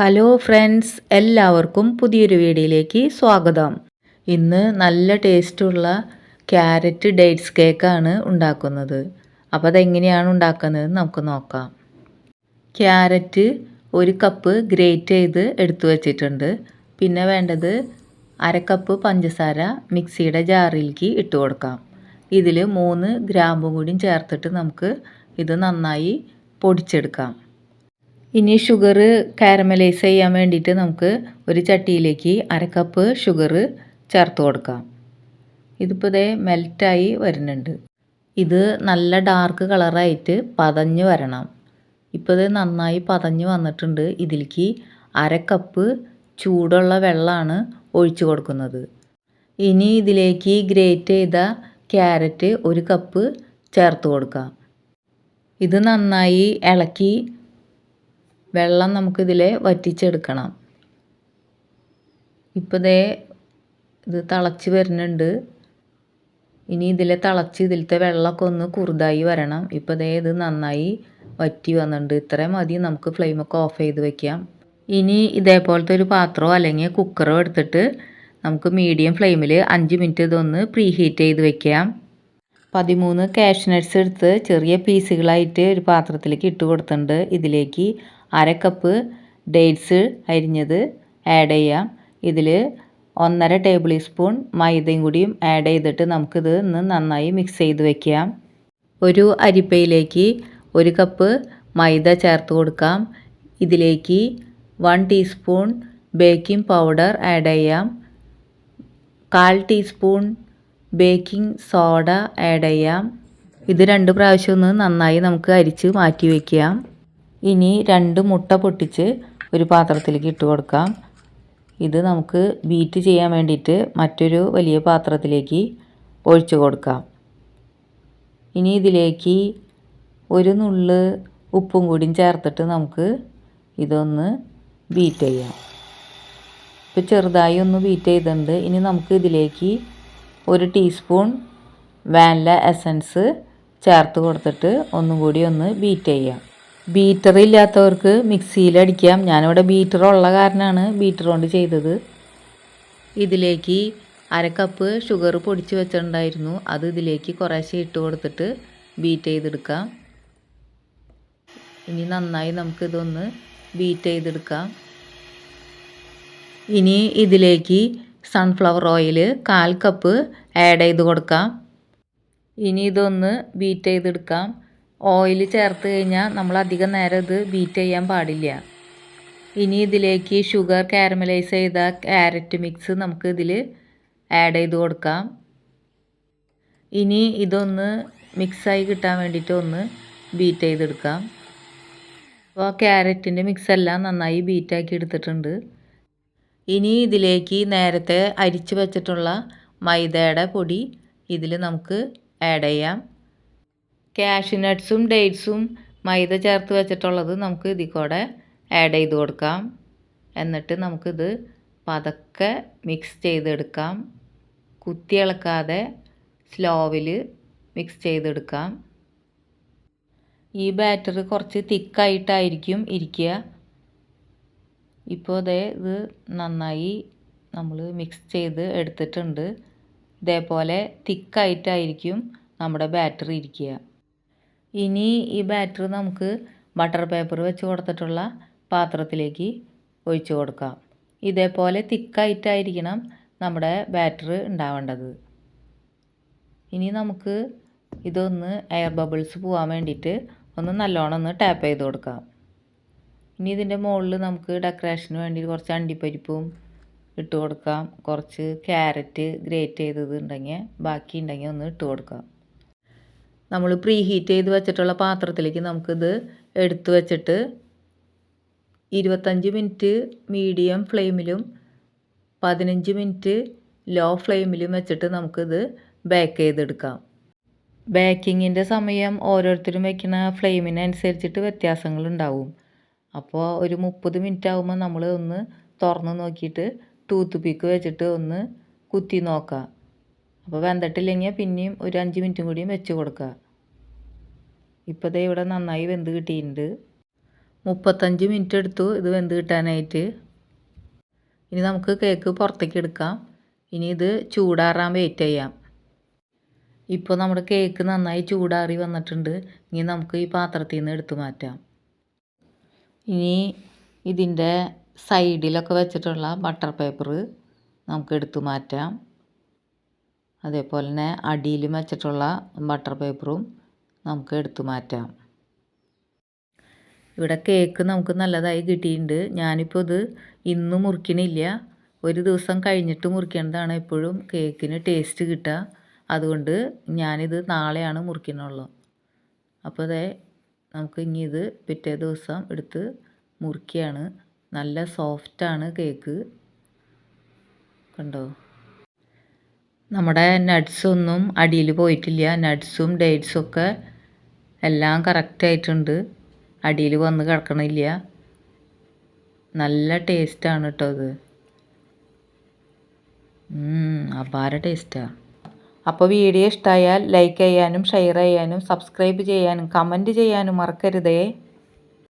Hello friends എല്ലാവർക്കും പുതിയൊരു വീഡിയോയിലേക്ക് സ്വാഗതം. ഇന്ന് നല്ല ടേസ്റ്റുള്ള ക്യാരറ്റ് ഡേറ്റ്സ് കേക്കാണ് ഉണ്ടാക്കുന്നത്. അപ്പോൾ അതെങ്ങനെയാണ് ഉണ്ടാക്കുന്നത് നമുക്ക് നോക്കാം. ക്യാരറ്റ് ഒരു കപ്പ് ഗ്രേറ്റ് ചെയ്ത് എടുത്തു വച്ചിട്ടുണ്ട്. പിന്നെ വേണ്ടത് അര കപ്പ് പഞ്ചസാര മിക്സിയുടെ ജാറിലേക്ക് ഇട്ട് കൊടുക്കാം. ഇതിൽ മൂന്ന് ഗ്രാമ്പും കൂടിയും ചേർത്തിട്ട് നമുക്ക് ഇത് നന്നായി പൊടിച്ചെടുക്കാം. ഇനി ഷുഗർ കാരമലൈസ് ചെയ്യാൻ വേണ്ടിയിട്ട് നമുക്ക് ഒരു ചട്ടിയിലേക്ക് അര കപ്പ് ഷുഗർ ചേർത്ത് കൊടുക്കാം. ഇതിപ്പോൾ ഇതേ മെൽറ്റായി വരുന്നുണ്ട്. ഇത് നല്ല ഡാർക്ക് കളറായിട്ട് പതഞ്ഞ് വരണം. ഇപ്പോൾ ഇത് നന്നായി പതഞ്ഞ് വന്നിട്ടുണ്ട്. ഇതിലേക്ക് അര കപ്പ് ചൂടുള്ള വെള്ളമാണ് ഒഴിച്ചു കൊടുക്കുന്നത്. ഇനി ഇതിലേക്ക് ഗ്രേറ്റ് ചെയ്ത ക്യാരറ്റ് ഒരു കപ്പ് ചേർത്ത് കൊടുക്കാം. ഇത് നന്നായി ഇളക്കി വെള്ളം നമുക്കിതിൽ വറ്റിച്ചെടുക്കണം. ഇപ്പോൾ ദേ ഇത് തിളച്ച് വരുന്നുണ്ട്. ഇനി ഇതിലെ തിളച്ച് ഇതിലത്തെ വെള്ളമൊക്കെ ഒന്ന് കുറുതായി വരണം. ഇപ്പോൾ ദേ ഇത് നന്നായി വറ്റി വന്നിട്ടുണ്ട്. ഇത്രയും മതി നമുക്ക് ഫ്ലെയിമൊക്കെ ഓഫ് ചെയ്ത് വെക്കാം. ഇനി ഇതേപോലത്തെ ഒരു പാത്രമോ അല്ലെങ്കിൽ കുക്കറോ എടുത്തിട്ട് നമുക്ക് മീഡിയം ഫ്ലെയിമിൽ അഞ്ച് മിനിറ്റ് ഇതൊന്ന് പ്രീ ഹീറ്റ് ചെയ്ത് വെക്കാം. പതിമൂന്ന് കാഷ്നട്ട്സ് എടുത്ത് ചെറിയ പീസുകളായിട്ട് ഒരു പാത്രത്തിലേക്ക് ഇട്ട് കൊടുത്തിട്ടുണ്ട്. ഇതിലേക്ക് അര കപ്പ് ഡേറ്റ്സ് അരിഞ്ഞത് ആഡ് ചെയ്യാം. ഇതിൽ ഒന്നര ടേബിൾ സ്പൂൺ മൈദയും കൂടിയും ആഡ് ചെയ്തിട്ട് നമുക്കിത് ഒന്ന് നന്നായി മിക്സ് ചെയ്ത് വെക്കാം. ഒരു അരിപ്പയിലേക്ക് ഒരു കപ്പ് മൈദ ചേർത്ത് കൊടുക്കാം. ഇതിലേക്ക് one teaspoon baking powder add ചെയ്യാം. കാൽ ടീസ്പൂൺ ബേക്കിംഗ് സോഡ ആഡ് ചെയ്യാം. ഇത് രണ്ട് പ്രാവശ്യം ഒന്ന് നന്നായി നമുക്ക് അരിച്ച് മാറ്റി വയ്ക്കാം ഇനി രണ്ട് മുട്ട പൊട്ടിച്ച് ഒരു പാത്രത്തിലേക്ക് ഇട്ട് കൊടുക്കാം. ഇത് നമുക്ക് ബീറ്റ് ചെയ്യാൻ വേണ്ടിയിട്ട് മറ്റൊരു വലിയ പാത്രത്തിലേക്ക് ഒഴിച്ചു കൊടുക്കാം. ഇനി ഇതിലേക്ക് ഒരു നുള്ള് ഉപ്പും കൂടിയും ചേർത്തിട്ട് നമുക്ക് ഇതൊന്ന് ബീറ്റ് ചെയ്യാം. ഇപ്പോൾ ചെറുതായി ഒന്ന് ബീറ്റ് ചെയ്തിട്ടുണ്ട്. ഇനി നമുക്ക് ഇതിലേക്ക് ഒരു ടീസ്പൂൺ വാനില എസൻസ് ചേർത്ത് കൊടുത്തിട്ട് ഒന്നും കൂടി ഒന്ന് ബീറ്റ് ചെയ്യാം. ബീറ്റർ ഇല്ലാത്തവർക്ക് മിക്സിയിലടിക്കാം ഞാനിവിടെ ബീറ്റർ ഉള്ള കാരണമാണ് ബീറ്റർ കൊണ്ട് ചെയ്തത്. ഇതിലേക്ക് അര കപ്പ് ഷുഗർ പൊടിച്ച് വെച്ചിട്ടുണ്ടായിരുന്നു. അത് ഇതിലേക്ക് കുറേശ്ശെ ഇട്ട് കൊടുത്തിട്ട് ബീറ്റ് ചെയ്തെടുക്കാം. ഇനി നന്നായി നമുക്കിതൊന്ന് ബീറ്റ് ചെയ്തെടുക്കാം. ഇനി ഇതിലേക്ക് സൺഫ്ലവർ ഓയിൽ കാൽ കപ്പ് ആഡ് ചെയ്ത് കൊടുക്കാം. ഇനി ഇതൊന്ന് ബീറ്റ് ചെയ്തെടുക്കാം. ഓയിൽ ചേർത്ത് കഴിഞ്ഞാൽ നമ്മൾ അധികം നേരം ഇത് ബീറ്റ് ചെയ്യാൻ പാടില്ല. ഇനി ഇതിലേക്ക് ഷുഗർ കാരമലൈസ് ചെയ്ത ക്യാരറ്റ് മിക്സ് നമുക്ക് ഇതിൽ ആഡ് ചെയ്ത് കൊടുക്കാം. ഇനി ഇതൊന്ന് മിക്സായി കിട്ടാൻ വേണ്ടിയിട്ട് ഒന്ന് ബീറ്റ് ചെയ്തെടുക്കാം. അപ്പോൾ ക്യാരറ്റിന്റെ മിക്സ് എല്ലാം നന്നായി ബീറ്റാക്കി എടുത്തിട്ടുണ്ട്. ഇനി ഇതിലേക്ക് നേരത്തെ അരിച്ച് വെച്ചിട്ടുള്ള മൈദയുടെ പൊടി ഇതിൽ നമുക്ക് ആഡ് ചെയ്യാം. കാഷ്യൂ നട്ട്സും ഡേറ്റ്സും മൈദ ചേർത്ത് വെച്ചിട്ടുള്ളത് നമുക്ക് ഇതിൽ കൂടെ ആഡ് ചെയ്ത് കൊടുക്കാം. എന്നിട്ട് നമുക്കിത് പതക്കെ മിക്സ് ചെയ്തെടുക്കാം. കുത്തി ഇളക്കാതെ സ്ലോവിൽ മിക്സ് ചെയ്തെടുക്കാം. ഈ ബാറ്റർ കുറച്ച് തിക്കായിട്ടായിരിക്കും ഇരിക്കുക. ഇപ്പോൾ അതേ ഇത് നന്നായി നമ്മൾ മിക്സ് ചെയ്ത് എടുത്തിട്ടുണ്ട്. ഇതേപോലെ തിക്കായിട്ടായിരിക്കും നമ്മുടെ ബാറ്ററി ഇരിക്കുക. ഇനി ഈ ബാറ്റർ നമുക്ക് ബട്ടർ പേപ്പർ വെച്ച് കൊടുത്തിട്ടുള്ള പാത്രത്തിലേക്ക് ഒഴിച്ചു കൊടുക്കാം. ഇതേപോലെ തിക്കായിട്ടായിരിക്കണം നമ്മുടെ ബാറ്റർ ഉണ്ടാവേണ്ടത്. ഇനി നമുക്ക് ഇതൊന്ന് എയർ ബബിൾസ് പോകാൻ വേണ്ടിയിട്ട് ഒന്ന് നല്ലോണം ഒന്ന് ടാപ്പ് ചെയ്ത് കൊടുക്കാം. ഇനി ഇതിന്റെ മുകളിൽ നമുക്ക് ഡെക്കറേഷന് വേണ്ടി കുറച്ച് അണ്ടിപ്പരിപ്പും ഇട്ട് കൊടുക്കാം. കുറച്ച് ക്യാരറ്റ് ഗ്രേറ്റ് ചെയ്തത് ഉണ്ടെങ്കിൽ ബാക്കി ഉണ്ടെങ്കിൽ ഒന്ന് ഇട്ട് കൊടുക്കാം. നമ്മൾ പ്രീ ഹീറ്റ് ചെയ്ത് വെച്ചിട്ടുള്ള പാത്രത്തിലേക്ക് നമുക്കിത് എടുത്ത് വെച്ചിട്ട് ഇരുപത്തഞ്ച് മിനിറ്റ് മീഡിയം ഫ്ലെയിമിലും പതിനഞ്ച് മിനിറ്റ് ലോ ഫ്ലെയിമിലും വെച്ചിട്ട് നമുക്കിത് ബേക്ക് ചെയ്തെടുക്കാം. ബേക്കിങ്ങിന്റെ സമയം ഓരോരുത്തരും വയ്ക്കുന്ന ഫ്ലെയിമിനനുസരിച്ചിട്ട് വ്യത്യാസങ്ങളുണ്ടാവും. അപ്പോൾ ഒരു മുപ്പത് മിനിറ്റ് ആകുമ്പോൾ നമ്മൾ ഒന്ന് തുറന്ന് നോക്കിയിട്ട് ടൂത്ത് പിക്ക് വെച്ചിട്ട് ഒന്ന് കുത്തി നോക്കാം. അപ്പോൾ വെന്തിട്ടില്ലെങ്കിൽ പിന്നെയും ഒരു അഞ്ച് മിനിറ്റും കൂടിയും വെച്ച് കൊടുക്കുക ഇപ്പോൾ ദേ ഇവിടെ നന്നായി വെന്ത് കിട്ടിയിട്ടുണ്ട്. മുപ്പത്തഞ്ച് മിനിറ്റ് എടുത്തു ഇത് വെന്ത് കിട്ടാനായിട്ട്. ഇനി നമുക്ക് കേക്ക് പുറത്തേക്ക് എടുക്കാം. ഇനി ഇത് ചൂടാറാൻ വെയിറ്റ് ചെയ്യാം. ഇപ്പോൾ നമ്മുടെ കേക്ക് നന്നായി ചൂടാറി വന്നിട്ടുണ്ട്. ഇനി നമുക്ക് ഈ പാത്രത്തിൽ നിന്ന് എടുത്തു മാറ്റാം. ഇനി ഇതിന്റെ സൈഡിലൊക്കെ വെച്ചിട്ടുള്ള ബട്ടർ പേപ്പർ നമുക്ക് എടുത്തു മാറ്റാം. അതേപോലെ തന്നെ അടിയിൽ വെച്ചിട്ടുള്ള ബട്ടർ പേപ്പറും നമുക്ക് എടുത്തു മാറ്റാം. ഇവിടെ കേക്ക് നമുക്ക് നല്ലതായി കിട്ടിയിട്ടുണ്ട്. ഞാനിപ്പോൾ ഇത് ഇന്ന് മുറിക്കണില്ല. ഒരു ദിവസം കഴിഞ്ഞിട്ട് മുറിക്കേണ്ടതാണ് എപ്പോഴും കേക്കിന് ടേസ്റ്റ് കിട്ടുക. അതുകൊണ്ട് ഞാനിത് നാളെയാണ് മുറിക്കുന്നുള്ളൂ അപ്പോൾ അതെ നമുക്ക് ഇനി ഇത് പിറ്റേ ദിവസം എടുത്ത് മുറിക്കുകയാണ് നല്ല സോഫ്റ്റാണ് കേക്ക് കണ്ടോ? നമ്മുടെ നട്ട്സൊന്നും അടിയിൽ പോയിട്ടില്ല. നട്ട്സും ഡേറ്റ്സും ഒക്കെ എല്ലാം കറക്റ്റായിട്ടുണ്ട് അടിയിൽ വന്ന് കിടക്കണില്ല. നല്ല ടേസ്റ്റാണ് കേട്ടോ അത്. അപാര ടേസ്റ്റാണ് അപ്പോൾ വീഡിയോ ഇഷ്ടമായാൽ ലൈക്ക് ചെയ്യാനും ഷെയർ ചെയ്യാനും സബ്സ്ക്രൈബ് ചെയ്യാനും കമന്റ് ചെയ്യാനും മറക്കരുതേ.